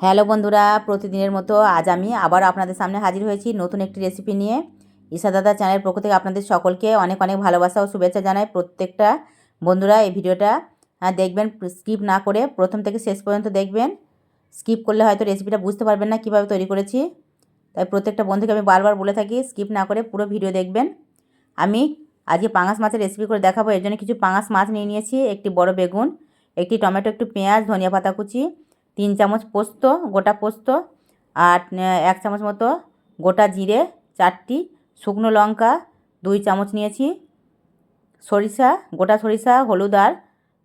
Hello বন্ধুরা প্রতিদিনের মতো আজ আমি আবার আপনাদের সামনে হাজির হয়েছি নতুন একটি রেসিপি নিয়ে। ঈশা দাদা চ্যানেলের পক্ষ থেকে আপনাদের সকলকে অনেক অনেক ভালোবাসা ও শুভেচ্ছা জানাই প্রত্যেকটা। বন্ধুরা এই ভিডিওটা আহ, দেখবেন স্কিপ না করে প্রথম থেকে শেষ পর্যন্ত দেখবেন। স্কিপ করলে হয়তো রেসিপিটা বুঝতে পারবেন না কীভাবে তৈরি করেছি। তাই প্রত্যেকটা বন্ধুকে আমি বারবার বলে থাকি স্কিপ না করে পুরো ভিডিও দেখবেন। আমি আজকে পাঙাশ মাছের রেসিপি করে দেখাবো। এর জন্য কিছু পাঙাশ মাছ নিয়ে নিয়েছি একটি বড় বেগুন একটি টমেটো একটু পেঁয়াজ ধনিয়া পাতা কুচি তিন চামচ পোস্ত, গোটা পোস্ত আর এক চামচ মতো গোটা জিরে, চারটি শুকনো লঙ্কা, দুই চামচ নিয়েছি সরিষা, গোটা সরিষা, হলুদ আর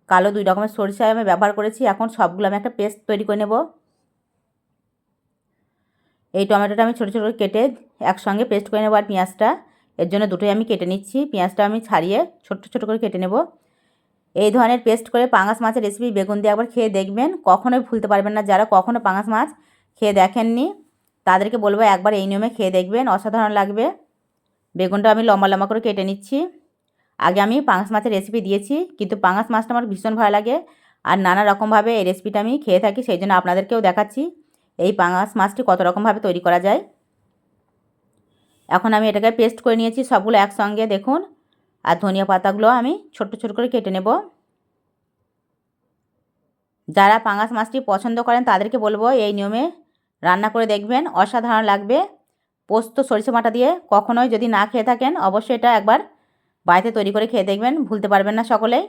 কালো দুই রকমের সরিষা আমি ব্যবহার করেছি। এখন সবগুলো আমি একটা পেস্ট তৈরি করে নেব। এই টমেটোটা আমি ছোটো ছোটো কেটে একসঙ্গে পেস্ট করে নেব আর পেঁয়াজটা। এর জন্য দুটোই আমি কেটে নিচ্ছি। পেঁয়াজটা আমি ছাড়িয়ে ছোট্ট ছোটো করে কেটে নেব। এই ধরনের পেস্ট করে পাঙাশ মাছের রেসিপি বেগুন দিয়ে একবার খেয়ে দেখবেন। কখনোই ভুলতে পারবেন না যারা কখনো পাঙাশ মাছ খেয়ে দেখেননি। তাদেরকে বলব একবার এই নিয়মে খেয়ে দেখবেন, অসাধারণ লাগবে। বেগুনটা আমি লম্বা লম্বা করে কেটে নিচ্ছি। আগে আমি পাঙাশ মাছের রেসিপি দিয়েছি, কিন্তু পাঙাশ মাছটা আমার ভীষণ ভালো লাগে আর নানা রকমভাবে এই রেসিপিটা আমি খেয়ে থাকি, সেই জন্য আপনাদেরকেও দেখাচ্ছি এই পাঙাশ মাছটি কত রকমভাবে তৈরি করা যায়। এখন আমি এটাকে পেস্ট করে নিয়েছি, সবগুলো একসঙ্গে দেখুন। আর ধনিয়া পাতাগুলো আমি ছোট্ট ছোট করে কেটে নেব। যারা পাঙাশ মাছটি পছন্দ করেন, তাদেরকে বলব এই নিয়মে রান্না করে দেখবেন, অসাধারণ লাগবে। পোস্ত, সরিষা বাটা দিয়ে কখনোই যদি না খেয়ে থাকেন, অবশ্যই এটা একবার বাড়িতে তৈরি করে খেয়ে দেখবেন, ভুলতে পারবেন না সকলেই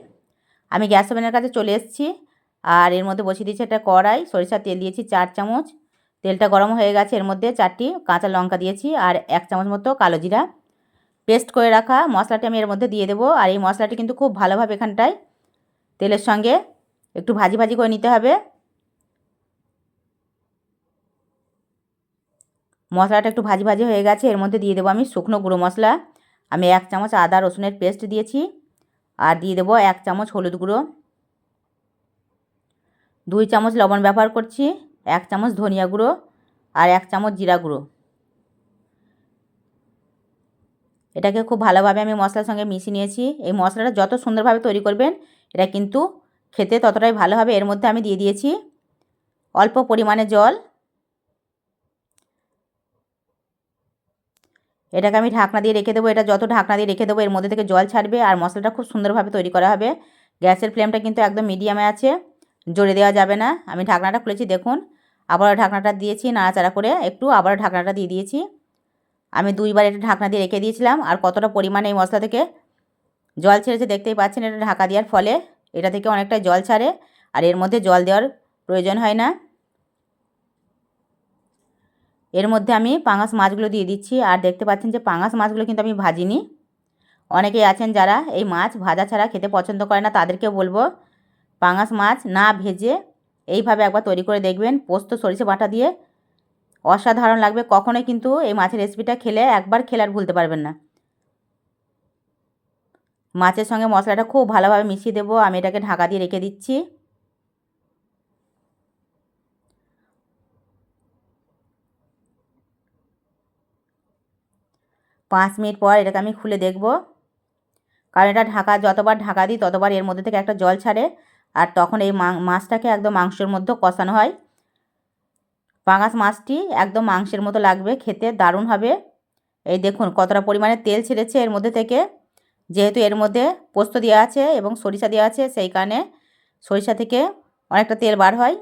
আমি গ্যাস ওভেনের কাছে চলে এসেছি, আর এর মধ্যে বসিয়ে দিয়েছি একটা কড়াই, সরিষার তেল দিয়েছি চার চামচ। তেলটা গরম হয়ে গেছে, এর মধ্যে চারটি কাঁচা লঙ্কা দিয়েছি, আর এক চামচ মতো কালো জিরা। পেস্ট করে রাখা মশলাটি আমি এর মধ্যে দিয়ে দেবো। আর এই মশলাটি কিন্তু খুব ভালোভাবে এখানটায় তেলের সঙ্গে একটু ভাজি ভাজি করে নিতে হবে। মশলাটা একটু ভাজি ভাজি হয়ে গেছে, এর মধ্যে দিয়ে দেবো আমি শুকনো গুঁড়ো মশলা। আমি এক চামচ আদা রসুনের পেস্ট দিয়েছি, আর দিয়ে দেবো এক চামচ হলুদ গুঁড়ো। দুই চামচ লবণ ব্যবহার করছি, এক চামচ ধনিয়া গুঁড়ো, আর এক চামচ জিরা গুঁড়ো। এটাকে খুব ভালোভাবে আমি মশলার সঙ্গে মিশিয়ে নিয়েছি। এই মশলাটা যত সুন্দরভাবে তৈরি করবেন, এটা কিন্তু খেতে ততটাই ভালো হবে। এর মধ্যে আমি দিয়ে দিয়েছি অল্প পরিমাণে জল। এটাকে আমি ঢাকনা দিয়ে রেখে দেবো। এটা যত ঢাকনা দিয়ে রেখে দেবো, এর মধ্যে থেকে জল ছাড়বে আর মশলাটা খুব সুন্দরভাবে তৈরি করা হবে। গ্যাসের ফ্লেমটা কিন্তু একদম মিডিয়ামে আছে, জোরে দেওয়া যাবে না। আমি ঢাকনাটা খুলেছি, দেখুন। আবারও ঢাকনাটা দিয়েছি, নাড়াচাড়া করে একটু আবারও ঢাকনাটা দিয়ে দিয়েছি। আমি দুইবার এটা ঢাকনা দিয়ে রেখে দিয়েছিলাম। আর কতটা পরিমাণে এই মশলা থেকে জল ছেড়েছে দেখতেই পাচ্ছেন, এটা ঢাকা দেওয়ার ফলে এটা থেকে অনেকটা জল ছাড়ে আর এর মধ্যে জল দেওয়ার প্রয়োজন হয় না। এর মধ্যে আমি পাঙাশ মাছগুলো দিয়ে দিচ্ছি। আর দেখতে পাচ্ছেন যে পাঙাশ মাছগুলো কিন্তু আমি ভাজিনি। অনেকেই আছেন যারা এই মাছ ভাজা ছাড়া খেতে পছন্দ করে না তাদেরকে বলব পাঙাশ মাছ না ভেজে এইভাবে একবার তৈরি করে দেখবেন। পোস্ত সরিষা বাটা দিয়ে অসাধারণ লাগবে, কখনোই কিন্তু এই মাছের রেসিপিটা খেলে একবার খেলে আর ভুলতে পারবেন না। মাছের সঙ্গে মশলাটা খুব ভালোভাবে মিশিয়ে দেবো, আমি এটাকে ঢাকা দিয়ে রেখে দিচ্ছি। পাঁচ মিনিট পর এটাকে আমি খুলে দেখব। কারণ এটা ঢাকা, যতবার ঢাকা দিই ততবার এর মধ্যে থেকে একটা জল ছাড়ে, আর তখন এই মাছটাকে একদম মাংসের মধ্যে কষানো হয়। পাঙাশ মাছটি একদম মাংসের মতো লাগবে, খেতে দারুণ হবে। এই দেখুন, কতটা পরিমাণে তেল ছেড়েছে এর মধ্যে থেকে। যেহেতু এর মধ্যে পোস্ত দেওয়া আছে এবং সরিষা দেওয়া আছে, সেই কারণে সরিষা থেকে অনেকটা তেল বার হয়।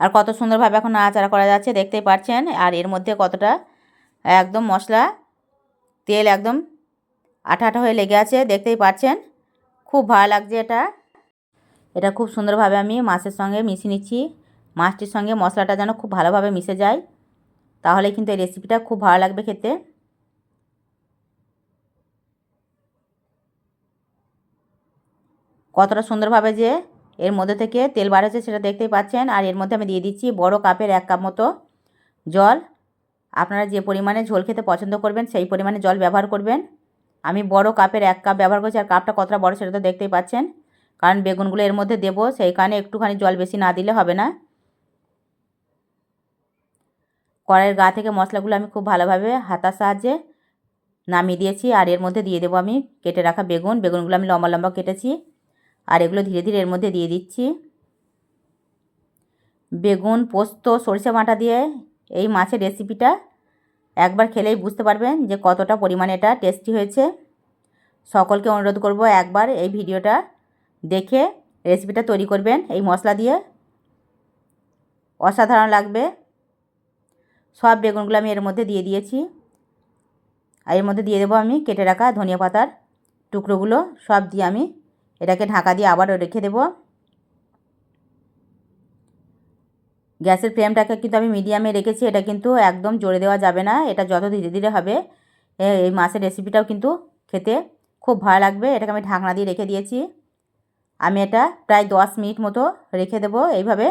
আর কত সুন্দরভাবে এখন নাড়াচাড়া করা যাচ্ছে, দেখতেই পাচ্ছেন। আর এর মধ্যে কতটা একদম মশলা, তেল একদম আঠা আঠা হয়ে লেগে আছে, দেখতেই পাচ্ছেন। খুব ভালো লাগছে এটা। এটা খুব সুন্দরভাবে আমি মাছের সঙ্গে মিশিয়ে নিচ্ছি। মাছটির সঙ্গে মশলাটা যেন খুব ভালোভাবে মিশে যায়। তাহলে কিন্তু এই রেসিপিটা খুব ভালো লাগবে খেতে। কতটা সুন্দরভাবে যে এর মধ্যে থেকে তেল হচ্ছে সেটা দেখতেই পাচ্ছেন। আর এর মধ্যে আমি দিয়ে দিচ্ছি বড় কাপের এক কাপ মতো জল। আপনারা যে পরিমাণে ঝোল খেতে পছন্দ করবেন সেই পরিমাণে জল ব্যবহার করবেন। আমি বড় কাপের এক কাপ ব্যবহার করছি আর কাপটা কতটা বড় সেটা তো দেখতেই পাচ্ছেন। কারণ বেগুনগুলো এর মধ্যে দেবো সেই কারণে একটুখানি জল বেশি না দিলে হবে না। কড়াইয়ের গা থেকে মশলাগুলো আমি খুব ভালোভাবে হাতার সাহায্যে নামিয়ে দিয়েছি, আর এর মধ্যে দিয়ে দেবো আমি কেটে রাখা বেগুন। বেগুনগুলো আমি লম্বা লম্বা কেটেছি, আর এগুলো ধীরে ধীরে এর মধ্যে দিয়ে দিচ্ছি। বেগুন, পোস্ত, সরিষা বাটা দিয়ে এই মাছের রেসিপিটা একবার খেলেই বুঝতে পারবেন যে কতটা পরিমাণে এটা টেস্টি হয়েছে। সকলকে অনুরোধ করব একবার এই ভিডিওটা দেখে রেসিপিটা তৈরি করবেন, এই মশলা দিয়ে। অসাধারণ লাগবে। সব বেগুনগুলো আমি এর মধ্যে দিয়ে দিয়েছি। আর এর মধ্যে দিয়ে দেবো আমি কেটে রাখা ধনিয়া পাতার টুকরোগুলো, সব দিয়ে আমি এটাকে ঢাকা দিয়ে আবারও রেখে দেবো। গ্যাসের ফ্লেমটাকে কিন্তু আমি মিডিয়ামে রেখেছি, এটা কিন্তু একদম জোরে দেওয়া যাবে না, এটা যত ধীরে ধীরে হবে এই মাছের রেসিপিটাও কিন্তু খেতে খুব ভালো লাগবে। এটাকে আমি ঢাকনা দিয়ে রেখে দিয়েছি। আমি এটা প্রায় দশ মিনিট মতো রেখে দেবো এইভাবে।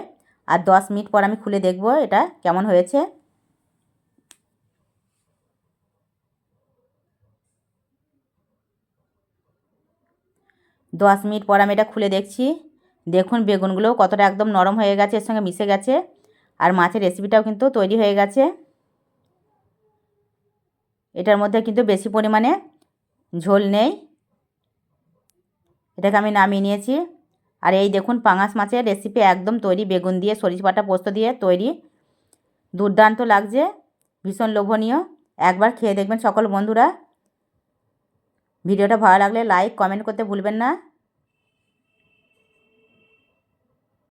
আর দশ মিনিট পর আমি খুলে দেখব এটা কেমন হয়েছে। দশ মিনিট পর আমি এটা খুলে দেখছি। দেখুন বেগুনগুলো কতটা একদম নরম হয়ে গেছে, এর সঙ্গে মিশে গেছে। আর মাছের রেসিপিটাও কিন্তু তৈরি হয়ে গেছে। এটার মধ্যে কিন্তু বেশি পরিমাণে ঝোল নেই। এটাকে আমি নামিয়ে নিয়েছি। আর এই দেখুন পাঙাশ মাছের রেসিপি একদম তৈরি। বেগুন দিয়ে, সরিষ বাটা পোস্ত দিয়ে তৈরি। দুর্দান্ত লাগছে, ভীষণ লোভনীয়। একবার খেয়ে দেখবেন সকল বন্ধুরা। ভিডিওটা ভালো লাগলে লাইক কমেন্ট করতে ভুলবেন না।